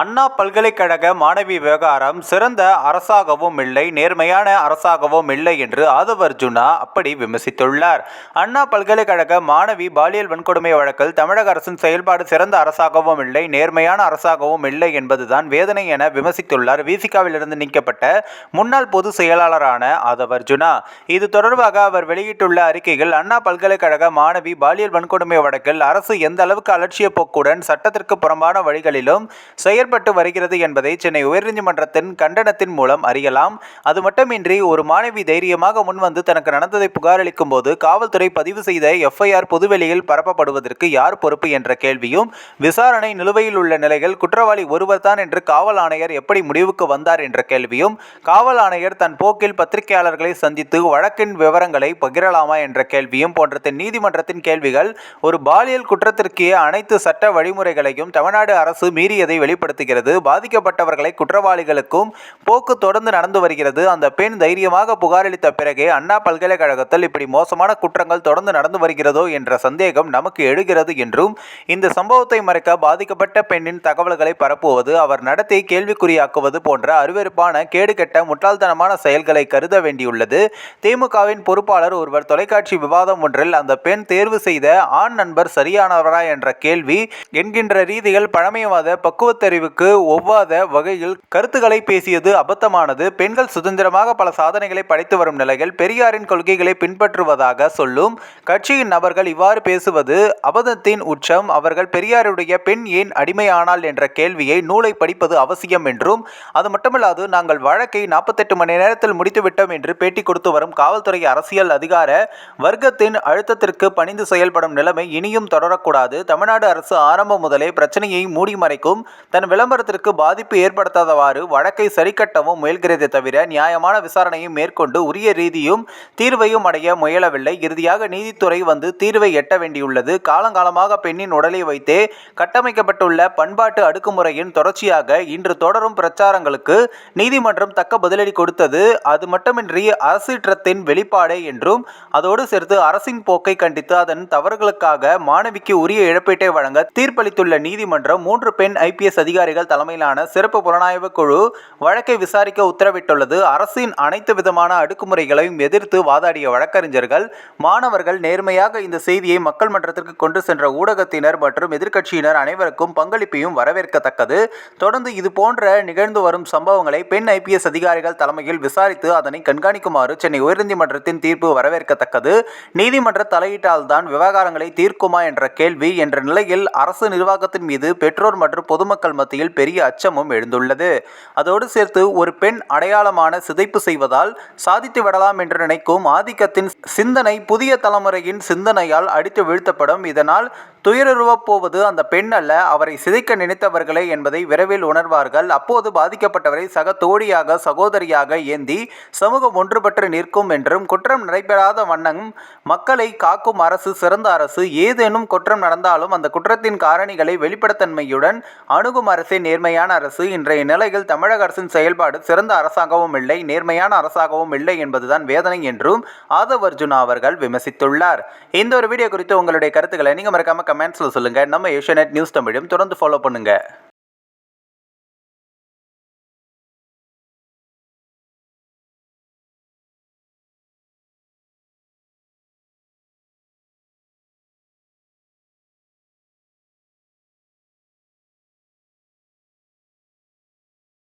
அண்ணா பல்கலைக்கழக மாணவி விவகாரம் சிறந்த அரசாகவும் இல்லை நேர்மையான அரசாகவும் இல்லை என்று ஆதவ் அர்ஜுனா அப்படி விமர்சித்துள்ளார். அண்ணா பல்கலைக்கழக மாணவி பாலியல் வன்கொடுமை வழக்கில் தமிழக அரசின் செயல்பாடு சிறந்த அரசாகவும் இல்லை நேர்மையான அரசாகவும் இல்லை என்பதுதான் வேதனை என விமர்சித்துள்ளார். விசிகாவிலிருந்து நீக்கப்பட்ட முன்னாள் பொதுச் செயலாளரான ஆதவ் அர்ஜுனா இது தொடர்பாக அவர் வெளியிட்டுள்ள அறிக்கையில் அண்ணா பல்கலைக்கழக மாணவி பாலியல் வன்கொடுமை வழக்கில் அரசு எந்த அளவுக்கு அலட்சிய போக்குடன் சட்டத்திற்கு புறம்பான வழிகளிலும் செயல் செயற்பட்டு வருகிறது என்பதை சென்னை உயர்நீதிமன்றத்தின் கண்டனத்தின் மூலம் அறியலாம். அது மட்டுமின்றி ஒரு மாணவி தைரியமாக முன்வந்து தனக்கு நடந்ததை புகாரளிக்கும் போது காவல்துறை பதிவு செய்த எஃப்ஐஆர் பொதுவெளியில் பரப்பப்படுவதற்கு யார் பொறுப்பு என்ற கேள்வியும் விசாரணை நிலுவையில் உள்ள நிலையில் குற்றவாளி ஒருவர்தான் என்று காவல் ஆணையர் எப்படி முடிவுக்கு வந்தார் என்ற கேள்வியும் காவல் ஆணையர் தன் போக்கில் பத்திரிகையாளர்களை சந்தித்து வழக்கின் விவரங்களை பகிரலாமா என்ற கேள்வியும் போன்ற நீதிமன்றத்தின் கேள்விகள் ஒரு பாலியல் குற்றத்திற்கே அனைத்து சட்ட வழிமுறைகளையும் தமிழ்நாடு அரசு மீறியதை வெளிப்படுத்த ஏற்படுத்துகிறது. பாதிக்கப்பட்டவர்களை குற்றவாளிகளுக்கும் போக்கு தொடர்ந்து நடந்து வருகிறது. அந்த பெண் தைரியமாக புகாரளித்த பிறகே அண்ணா பல்கலைக்கழகத்தில் இப்படி மோசமான குற்றங்கள் தொடர்ந்து நடந்து வருகிறதோ என்ற சந்தேகம் நமக்கு எழுகிறது என்றும் இந்த சம்பவத்தை மறைக்க பாதிக்கப்பட்ட பெண்ணின் தகவல்களை பரப்புவது அவர் நடத்தை கேள்விக்குறியாக்குவது போன்ற அருவெருப்பான கேடுகெட்ட முட்டாள்தனமான செயல்களை கருத வேண்டியுள்ளது. திமுகவின் பொறுப்பாளர் ஒருவர் தொலைக்காட்சி விவாதம் ஒன்றில் அந்த பெண் தேர்வு செய்த ஆண் நண்பர் சரியானவரா என்ற கேள்வி என்கின்ற ரீதியில் பழமைவாத பக்குவத்தறிவு பிரிவுக்கு ஒவ்வாத வகையில் கருத்துக்களை பேசியது அபத்தமானது. பெண்கள் சுதந்திரமாக பல சாதனைகளை படைத்து வரும் நிலையில் பெரியாரின் கொள்கைகளை பின்பற்றுவதாக சொல்லும் கட்சியின் நபர்கள் இவ்வாறு பேசுவது அபதத்தின் உச்சம். அவர்கள் பெரியாருடைய பெண் ஏன் அடிமையானால் என்ற கேள்வியை நூலை படிப்பது அவசியம் என்றும் அது மட்டுமல்லாது நாங்கள் வழக்கை நாற்பத்தெட்டு மணி நேரத்தில் முடித்துவிட்டோம் என்று பேட்டி கொடுத்து வரும் காவல்துறை அரசியல் அதிகார வர்க்கத்தின் அழுத்தத்திற்கு பணிந்து செயல்படும் நிலைமை இனியும் தொடரக்கூடாது. தமிழ்நாடு அரசு ஆரம்பம் முதலே பிரச்சனையை மூடி மறைக்கும். தன் விளம்பரத்திற்கு பாதிப்பு ஏற்படுத்தாதவாறு வழக்கை சரிக்கட்டவும் முயல்கிறதே தவிர நியாயமான விசாரணையும் மேற்கொண்டு உரிய ரீதியும் தீர்வையும் அடைய முயலவில்லை. இறுதியாக நீதித்துறை வந்து தீர்வை எட்ட வேண்டியுள்ளது. காலங்காலமாக பெண்ணின் உடலை வைத்தே கட்டமைக்கப்பட்டுள்ள பண்பாட்டு அடுக்குமுறையின் தொடர்ச்சியாக இன்று தொடரும் பிரச்சாரங்களுக்கு நீதிமன்றம் தக்க பதிலடி கொடுத்தது. அது மட்டுமின்றி அரசீற்றத்தின் வெளிப்பாடே என்றும் அதோடு சேர்த்து அரசின் போக்கை கண்டித்து அதன் தவறுகளுக்காக மாணவிக்கு உரிய இழப்பீட்டை வழங்க தீர்ப்பளித்துள்ள நீதிமன்றம் மூன்று பெண் ஐபிஎஸ் அதிகாரி அதிகாரிகள் தலைமையிலான சிறப்பு புலனாய்வு குழு வழக்கை விசாரிக்க உத்தரவிட்டுள்ளது. அரசின் அனைத்து விதமான அடுக்குமுறைகளையும் எதிர்த்து வாதாடிய வழக்கறிஞர்கள் மாணவர்கள் நேர்மையாக இந்த செய்தியை மக்கள் மன்றத்திற்கு கொண்டு சென்ற ஊடகத்தினர் மற்றும் எதிர்க்கட்சியினர் அனைவருக்கும் பங்களிப்பையும் வரவேற்கத்தக்கது. தொடர்ந்து இதுபோன்ற நிகழ்ந்து வரும் சம்பவங்களை பெண் ஐபிஎஸ் அதிகாரிகள் தலைமையில் விசாரித்து அதனை கண்காணிக்குமாறு சென்னை உயர்நீதிமன்றத்தின் தீர்ப்பு வரவேற்கத்தக்கது. நீதிமன்ற தலையீட்டால்தான் விவகாரங்களை தீர்க்குமா என்ற கேள்வி என்ற நிலையில் அரசு நிர்வாகத்தின் மீது பெற்றோர் மற்றும் பொதுமக்கள் மத்தியில் பெரிய அச்சமும் எழுந்துள்ளது. அதோடு சேர்த்து ஒரு பெண் அடையாளமான சிதைப்பு செய்வதால் சாதித்து விடலாம் என்று நினைக்கும் ஆதிக்கத்தின் சிந்தனை புதிய தலைமுறையின் சிந்தனையால் அடித்து வீழ்த்தப்படும். இதனால் துயருருவப் போவது அந்த பெண் அல்ல அவரை சிதைக்க நினைத்தவர்களே என்பதை விரைவில் உணர்வார்கள். அப்போது பாதிக்கப்பட்டவரை சக தோழியாக சகோதரியாக ஏந்தி சமூகம் ஒன்றுபட்டு நிற்கும் என்றும் குற்றம் நடைபெறாத வண்ணம் மக்களை காக்கும் அரசு சிறந்த அரசு ஏதேனும் குற்றம் நடந்தாலும் அந்த குற்றத்தின் காரணிகளை வெளிப்படத்தன்மையுடன் அணுகும் அரசே நேர்மையான அரசு. இன்றைய நிலையில் தமிழக அரசின் செயல்பாடு சிறந்த அரசாகவும் இல்லை நேர்மையான அரசாகவும் இல்லை என்பதுதான் வேதனை என்றும் ஆதவ் அர்ஜுனா அவர்கள் விமர்சித்துள்ளார். இந்த ஒரு வீடியோ குறித்து உங்களுடைய கருத்துக்களை நீங்கள் மறக்காம கமெண்ட்ஸில் சொல்லுங்கள் நம்ம ஏஷியநெட் நியூஸ் தமிழையும் தொடர்ந்து ஃபாலோ பண்ணுங்கள்